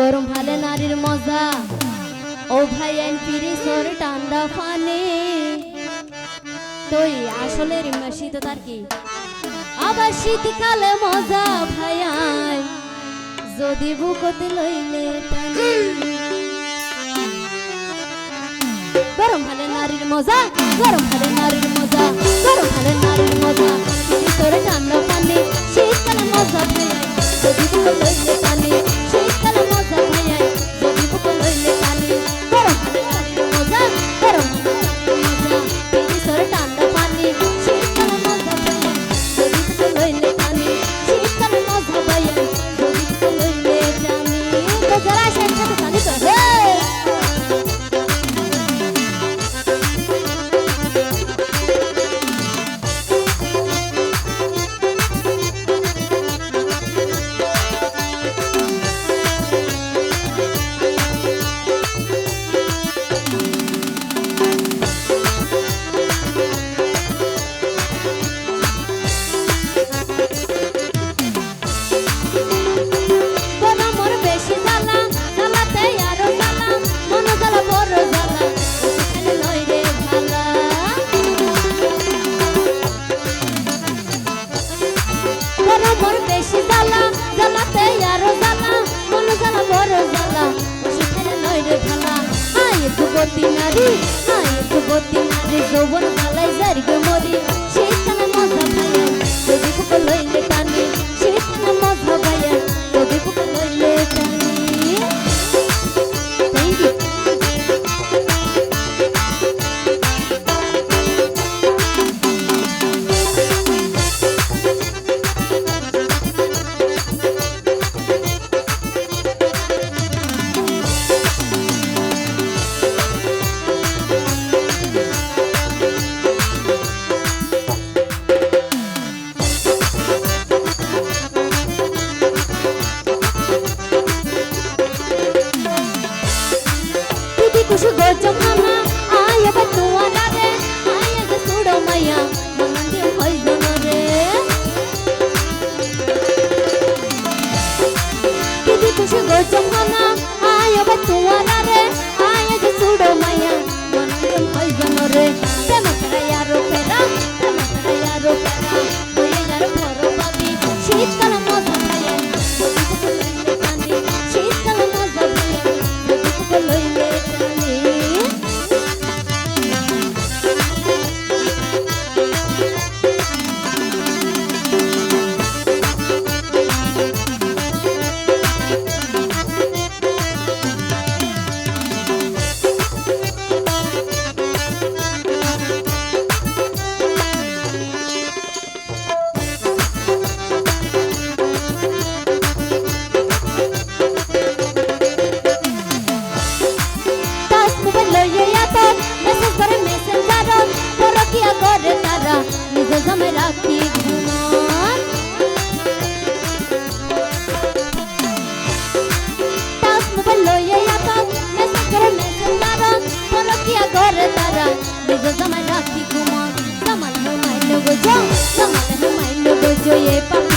গরম হালে নারীর মজা। ও ভাই এন পিরি সর টান্ডা ফানে। তুই আসলে শীত তার কি? আবার শীতকালে মজা ভাইয়াই যদি বুকতে লইলে গরম হালে নারীর মজা, গরম হালে নারীর মজা, গরম হালে নারীর মজা। পিরি টান্ডা ফানে, শীতকালে মজা ভাইয়াই যদি বুকতে লইলে mari Hai să the deci o bună Suka. જોઈએ પણ